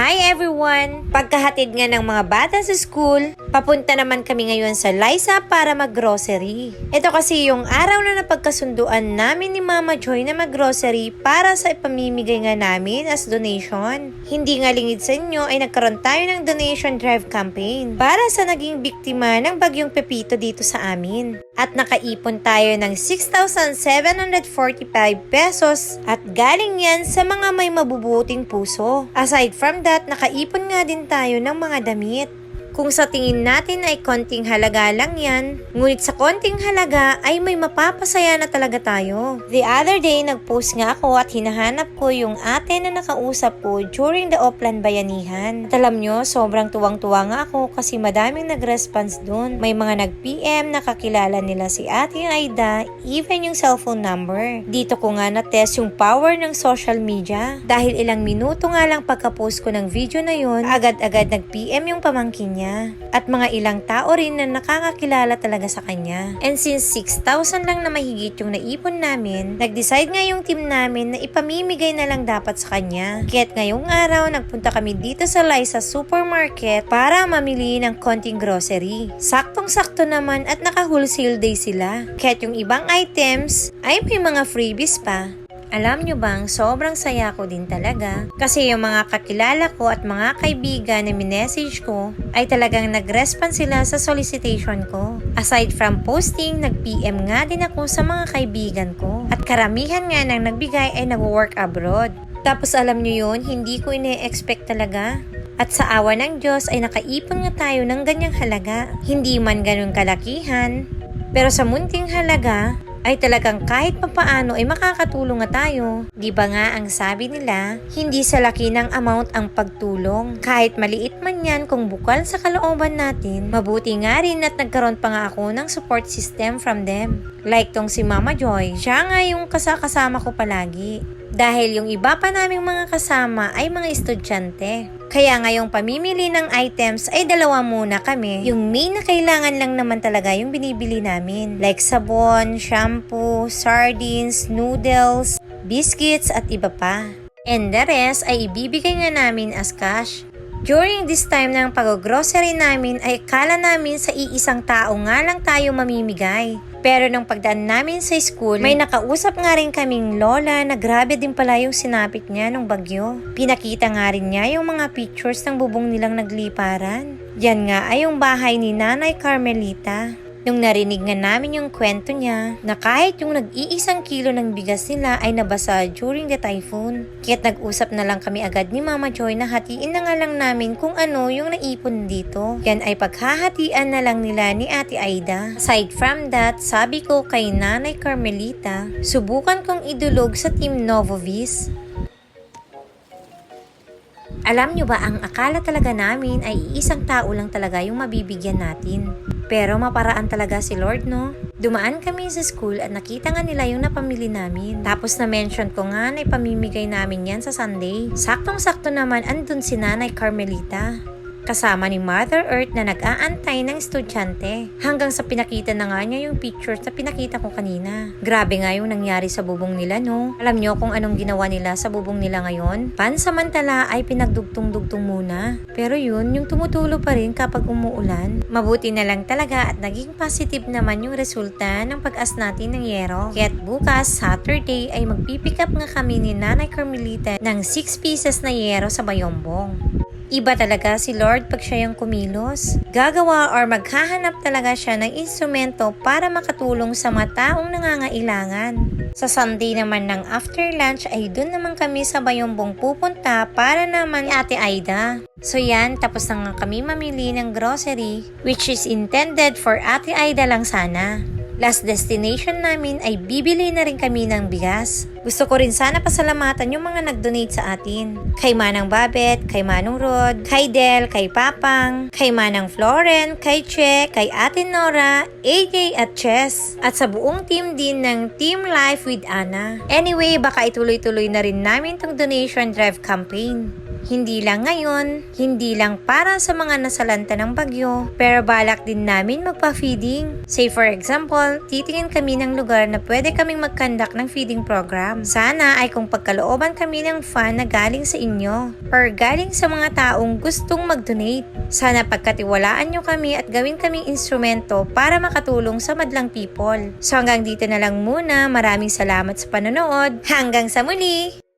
Hi everyone! Pagkahatid nga ng mga bata sa school, papunta naman kami ngayon sa Liza para mag-grocery. Ito kasi yung araw na napagkasunduan namin ni Mama Joy na mag-grocery para sa ipamimigay nga namin as donation. Hindi nga lingid sa inyo ay nagkaroon tayo ng donation drive campaign para sa naging biktima ng bagyong Pepito dito sa amin. At nakaipon tayo ng 6,745 pesos at galing yan sa mga may mabubuting puso. Aside from that, nakaipon nga din tayo ng mga damit. Kung sa tingin natin ay konting halaga lang yan, ngunit sa konting halaga ay may mapapasaya na talaga tayo. The other day, nag-post nga ako at hinahanap ko yung ate na nakausap ko during the Oplan Bayanihan. At alam nyo, sobrang tuwang-tuwa nga ako kasi madaming nag-response dun. May mga nag-PM na kakilala nila si ate Aida, even yung cellphone number. Dito ko nga na-test yung power ng social media. Dahil ilang minuto nga lang pagka-post ko ng video na yun, agad-agad nag-PM yung pamangkin niya. At mga ilang tao rin na nakakakilala talaga sa kanya. And since 6,000 lang na mahigit yung naipon namin, nag-decide nga yung team namin na ipamimigay na lang dapat sa kanya. Kaya't ngayong araw, nagpunta kami dito sa Liza Supermarket para mamili ng konting grocery. Saktong-sakto naman at naka-wholesale day sila. Kaya't yung ibang items ay may mga freebies pa. Alam nyo bang, sobrang saya ko din talaga. Kasi yung mga kakilala ko at mga kaibigan na minessage ko ay talagang nag-respond sila sa solicitation ko. Aside from posting, nag-PM nga din ako sa mga kaibigan ko. At karamihan nga nang nagbigay ay nag-work abroad. Tapos alam nyo yun, hindi ko ine-expect talaga. At sa awa ng Diyos ay nakaipon nga tayo ng ganyang halaga. Hindi man ganun kalakihan, pero sa munting halaga, ay talagang kahit papaano ay makakatulong nga tayo. Di ba nga ang sabi nila, hindi sa laki ng amount ang pagtulong. Kahit maliit man yan kung bukal sa kalooban natin, mabuti nga rin at nagkaroon pa nga ako ng support system from them. Like tong si Mama Joy, siya nga yung kasakasama ko palagi. Dahil yung iba pa naming mga kasama ay mga estudyante. Kaya ngayong pamimili ng items ay dalawa muna kami. Yung main na kailangan lang naman talaga yung binibili namin. Like sabon, shampoo, sardines, noodles, biscuits at iba pa. And the rest ay ibibigay nga namin as cash. During this time ng pag-grocery namin ay kala namin sa iisang tao nga lang tayo mamimigay. Pero nung pagdaan namin sa school, may nakausap nga rin kaming lola na grabe din pala yung sinapit niya nung bagyo. Pinakita nga rin niya yung mga pictures ng bubong nilang nagliparan. Yan nga ay yung bahay ni Nanay Carmelita. Nung narinig nga namin yung kwento niya na kahit yung nag-iisang kilo ng bigas nila ay nabasa during the typhoon. Kaya't nag-usap na lang kami agad ni Mama Joy na hatiin na nga lang namin kung ano yung naipon dito. Yan ay paghahatian na lang nila ni Ate Aida. Aside from that, sabi ko kay Nanay Carmelita, subukan kong idulog sa Team Novovis alam nyo ba, ang akala talaga namin ay isang tao lang talaga yung mabibigyan natin. Pero maparaan talaga si Lord, no? Dumaan kami sa school at nakita nga nila yung napamili namin. Tapos na-mention ko nga na ipamimigay namin yan sa Sunday. Saktong-sakto naman andun si Nanay Carmelita kasama ni Mother Earth na nag-aantay ng estudyante. Hanggang sa pinakita na nga niya yung pictures na pinakita ko kanina. Grabe nga yung nangyari sa bubong nila, no? Alam nyo kung anong ginawa nila sa bubong nila ngayon? Pansamantala ay pinagdugtong-dugtong muna. Pero yun, yung tumutulo pa rin kapag umuulan. Mabuti na lang talaga at naging positive naman yung resulta ng pag-as natin ng yero. Kaya't bukas, Saturday, ay magpipick up nga kami ni Nanay Carmelita ng 6 pieces na yero sa Bayombong. Iba talaga si Lord pag siya yung kumilos. Gagawa or maghahanap talaga siya ng instrumento para makatulong sa mga taong nangangailangan. Sa Sunday naman ng after lunch ay doon naman kami sa Bayombong pupunta para naman Ate Aida. So yan, tapos na nga kami mamili ng grocery which is intended for Ate Aida lang sana. Last destination namin ay bibili na rin kami ng bigas. Gusto ko rin sana pasalamatan yung mga nag-donate sa atin. Kay Manang Babet, kay Manong Rod, kay Del, kay Papang, kay Manang Floren, kay Che, kay Ate Nora, AJ at Chess. At sa buong team din ng Team Life with Anna. Anyway, baka ituloy-tuloy na rin namin tong donation drive campaign. Hindi lang ngayon, hindi lang para sa mga nasalanta ng bagyo, pero balak din namin magpa-feeding. Say for example, titingin kami ng lugar na pwede kaming mag-conduct ng feeding program. Sana ay kung pagkalooban kami ng fan na galing sa inyo or galing sa mga taong gustong mag-donate. Sana pagkatiwalaan nyo kami at gawin kaming instrumento para makatulong sa madlang people. So hanggang dito na lang muna. Maraming salamat sa panonood. Hanggang sa muli!